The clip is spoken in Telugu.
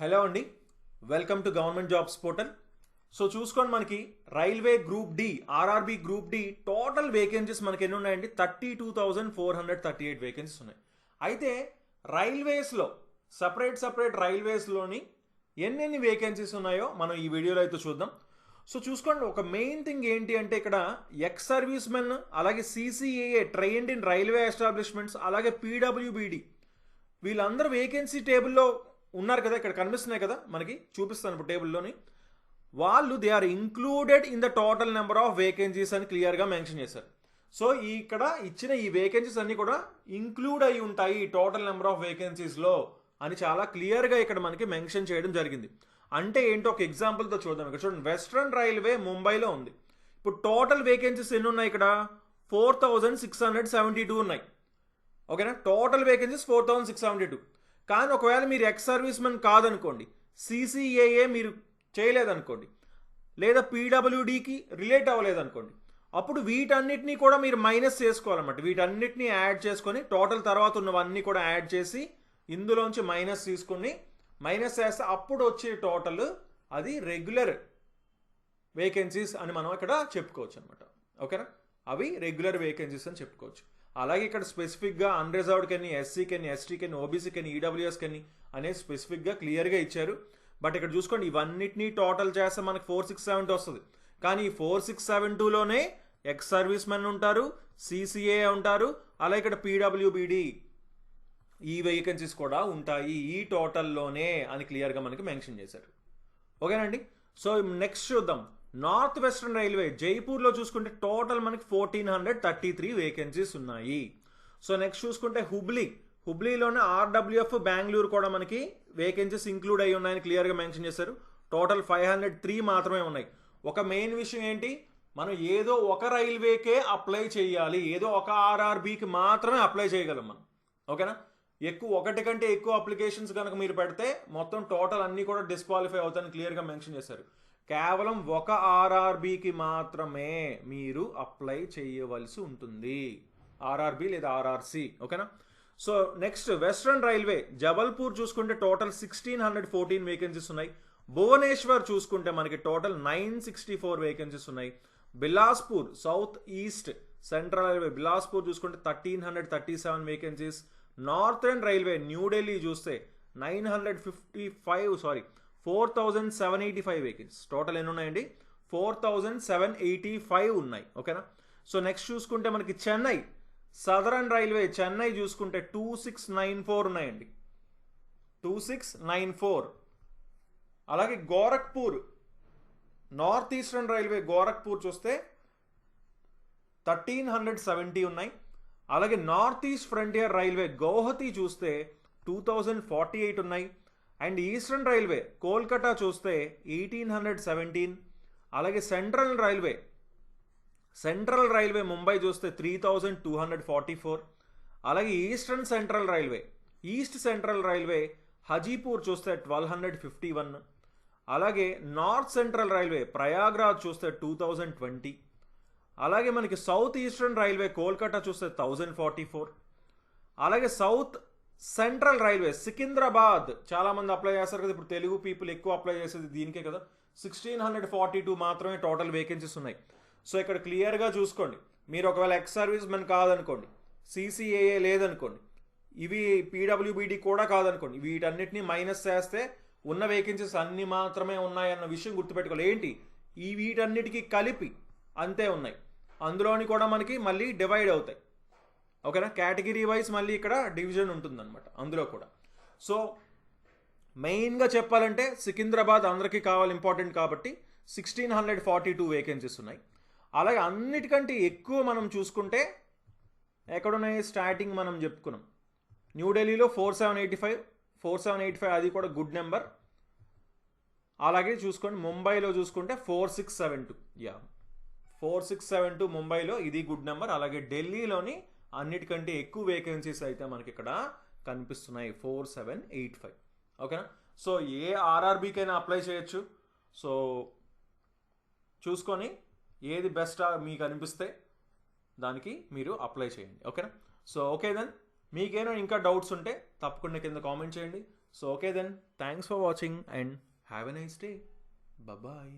హలో అండి. Welcome to government jobs portal so చూసుకోండి మనకి railway group D RRB group D total vacancies మనకి ఎన్ని ఉన్నాయండి? Thirty two thousand four hundred thirty eight vacancies ఉన్నాయి అయితే రైల్వేస్లో సపరేట్ సపరేట్ రైల్వేస్లోని ఎన్నెన్ని వేకెన్సీస్ ఉన్నాయో మనం ఈ వీడియోలో అయితే చూద్దాం. సో చూసుకోండి ఒక మెయిన్ థింగ్ ఏంటి అంటే ఇక్కడ ఎక్స్ సర్వీస్ మెన్ అలాగే CCAA trained in railway establishments అలాగే పీడబ్ల్యూబీడి వీళ్ళందరూ వేకెన్సీ టేబుల్లో ఉన్నారు కదా ఇక్కడ కనిపిస్తున్నాయి కదా మనకి చూపిస్తాను ఇప్పుడు టేబుల్లోని. వాళ్ళు they are included in the total number of vacancies అని క్లియర్గా మెన్షన్ చేశారు. సో ఇక్కడ ఇచ్చిన ఈ వేకెన్సీస్ అన్నీ కూడా ఇంక్లూడ్ అయి ఉంటాయి ఈ టోటల్ నెంబర్ ఆఫ్ వేకెన్సీస్లో అని చాలా క్లియర్గా ఇక్కడ మనకి మెన్షన్ చేయడం జరిగింది. అంటే ఏంటో ఒక ఎగ్జాంపుల్తో చూద్దాం ఇక్కడ చూడండి. వెస్ట్రన్ రైల్వే ముంబైలో ఉంది. ఇప్పుడు టోటల్ వేకెన్సీస్ ఎన్ని ఉన్నాయి ఇక్కడ? Four thousand six hundred seventy two ఉన్నాయి ఓకేనా total vacancies four thousand six seventy two కానీ ఒకవేళ మీరు ఎక్స్ సర్వీస్ మెన్ కాదనుకోండి సిసిఏఏ మీరు చేయలేదనుకోండి లేదా పీడబ్ల్యూడికి రిలేట్ అవ్వలేదనుకోండి అప్పుడు వీటన్నిటినీ కూడా మీరు మైనస్ చేసుకోవాలన్నమాట. వీటన్నిటిని యాడ్ చేసుకొని టోటల్ తర్వాత ఉన్నవన్నీ కూడా యాడ్ చేసి ఇందులోంచి మైనస్ తీసుకుని మైనస్ చేస్తే అప్పుడు వచ్చే టోటల్ అది రెగ్యులర్ వేకెన్సీస్ అని మనం ఇక్కడ చెప్పుకోవచ్చు అనమాట ఓకేనా? అవి రెగ్యులర్ వేకెన్సీస్ అని చెప్పుకోవచ్చు. అలాగే ఇక్కడ స్పెసిఫిక్గా అన్రిజర్వ్డ్ కని ఎస్సీ కని ఎస్టీ కని ఓబీసీ కని ఈడబ్ల్యూఎస్ కని అనేది స్పెసిఫిక్గా క్లియర్గా ఇచ్చారు. బట్ ఇక్కడ చూసుకోండి ఇవన్నిటినీ టోటల్ చేస్తే మనకి ఫోర్ సిక్స్ సెవెన్ టూ వస్తుంది. కానీ ఈ ఫోర్ సిక్స్ సెవెన్ టూలోనే ఎక్స్ సర్వీస్ మెన్ ఉంటారు సిసిఏ ఉంటారు అలాగే ఇక్కడ పీడబ్ల్యూబీడి ఈ వేకెన్సీస్ కూడా ఉంటాయి. ఈ టోటల్లోనే అని క్లియర్గా మనకి మెన్షన్ చేశారు. ఓకేనండి సో నెక్స్ట్ చూద్దాం. నార్త్ వెస్ట్రన్ రైల్వే జైపూర్లో చూసుకుంటే టోటల్ మనకి fourteen hundred thirty three vacancies ఉన్నాయి. సో నెక్స్ట్ చూసుకుంటే హుబ్లీ. హుబ్లీలోనే ఆర్డబ్ల్యూఎఫ్ బెంగళూరు కూడా మనకి వేకెన్సీస్ ఇంక్లూడ్ అయి ఉన్నాయని క్లియర్గా మెన్షన్ చేశారు. టోటల్ ఫైవ్ హండ్రెడ్ త్రీ మాత్రమే ఉన్నాయి. ఒక మెయిన్ విషయం ఏంటి? మనం ఏదో ఒక రైల్వేకే అప్లై చేయాలి. ఏదో ఒక ఆర్ఆర్బీకి మాత్రమే అప్లై చేయగలం మనం. ఓకేనా? ఎక్కువ ఒకటి కంటే ఎక్కువ అప్లికేషన్స్ కనుక మీరు పెడితే మొత్తం టోటల్ అన్నీ కూడా డిస్క్వాలిఫై అవుతాయని క్లియర్గా మెన్షన్ చేశారు. కేవలం ఒక ఆర్ఆర్బీకి మాత్రమే మీరు అప్లై చేయవలసి ఉంటుంది. ఆర్ఆర్బి లేదా ఆర్ఆర్సి ఓకేనా? So next western railway Jabalpur చూసుకుంటే total sixteen hundred fourteen vacancies ఉన్నాయి. భువనేశ్వర్ చూసుకుంటే మనకి total nine sixty four vacancies ఉన్నాయి. Bilaspur south east central railway Bilaspur చూసుకుంటే thirteen hundred thirty seven vacancies northern railway New Delhi చూస్తే nine hundred fifty five sorry four thousand seven eighty five vehicles. Total ఎన్ని ఉన్నాయండి four thousand seven eighty five ఉన్నాయి. ఓకేనా? సో నెక్స్ట్ చూసుకుంటే మనకి చెన్నై. సదరన్ రైల్వే చెన్నై చూసుకుంటే టూ సిక్స్ నైన్ ఫోర్ ఉన్నాయండి. టూ సిక్స్ నైన్ ఫోర్ అలాగే Gorakhpur. North eastern railway Gorakhpur చూస్తే థర్టీన్ హండ్రెడ్ సెవెంటీ ఉన్నాయి. అలాగే north east frontier railway Guwahati చూస్తే టూ థౌజండ్ ఫార్టీ ఎయిట్ ఉన్నాయి. అండ్ ఈస్టర్న్ రైల్వే కోల్కతా చూస్తే ఎయిటీన్ హండ్రెడ్ సెవెంటీన్ అలాగే central railway central railway Mumbai చూస్తే three thousand two hundred forty four అలాగే eastern central railway east central railway Hajipur చూస్తే ట్వెల్వ్ హండ్రెడ్ ఫిఫ్టీ వన్ అలాగే నార్త్ సెంట్రల్ రైల్వే ప్రయాగ్రాజ్ చూస్తే టూ థౌజండ్ ట్వంటీ అలాగే మనకి సౌత్ ఈస్టర్న్ రైల్వే కోల్కతా చూస్తే థౌజండ్ ఫార్టీ ఫోర్ అలాగే సౌత్ సెంట్రల్ రైల్వే సికింద్రాబాద్. చాలా మంది అప్లై చేస్తారు కదా ఇప్పుడు తెలుగు పీపుల్ ఎక్కువ అప్లై చేసేది దీనికే కదా. సిక్స్టీన్ హండ్రెడ్ ఫార్టీ టూ మాత్రమే టోటల్ వేకెన్సీస్ ఉన్నాయి. సో ఇక్కడ క్లియర్గా చూసుకోండి. మీరు ఒకవేళ ఎక్స్ సర్వీస్ మెన్ కాదనుకోండి సీసీఏఏ లేదనుకోండి ఇవి పీడబ్ల్యూబీడీ కూడా కాదనుకోండి వీటన్నిటిని మైనస్ చేస్తే ఉన్న వేకెన్సీస్ అన్ని మాత్రమే ఉన్నాయన్న విషయం గుర్తుపెట్టుకోవాలి. ఏంటి? ఈ వీటన్నిటికీ కలిపి అంతే ఉన్నాయి. అందులోని కూడా మనకి మళ్ళీ డివైడ్ అవుతాయి. ఓకేనా? కేటగిరీ వైజ్ మళ్ళీ ఇక్కడ డివిజన్ ఉంటుందన్నమాట అందులో కూడా. సో మెయిన్గా చెప్పాలంటే సికింద్రాబాద్ అందరికీ కావాలి ఇంపార్టెంట్ కాబట్టి sixteen hundred forty two vacancies ఉన్నాయి. అలాగే అన్నిటికంటే ఎక్కువ మనం చూసుకుంటే ఎక్కడున్నాయి? స్టార్టింగ్ మనం చెప్పుకున్నాం. న్యూఢిల్లీలో four seven eighty five four seven eighty five అది కూడా గుడ్ నెంబర్. అలాగే చూసుకోండి ముంబైలో చూసుకుంటే four six seven two. Yeah four six seven two ముంబైలో ఇది గుడ్ నెంబర్. అలాగే ఢిల్లీలోని అన్నిటికంటే ఎక్కువ వేకెన్సీస్ అయితే మనకి ఇక్కడ కనిపిస్తున్నాయి. ఫోర్ సెవెన్ ఎయిట్ ఫైవ్ ఓకేనా? సో ఏ ఆర్ఆర్బీకైనా అప్లై చేయొచ్చు. సో చూసుకొని ఏది బెస్ట్ మీకు అనిపిస్తే దానికి మీరు అప్లై చేయండి. ఓకేనా? సో ఓకే దెన్ మీకేమైనా ఇంకా డౌట్స్ ఉంటే తప్పకుండా కింద కామెంట్ చేయండి. So okay then thanks for watching and have a nice day bye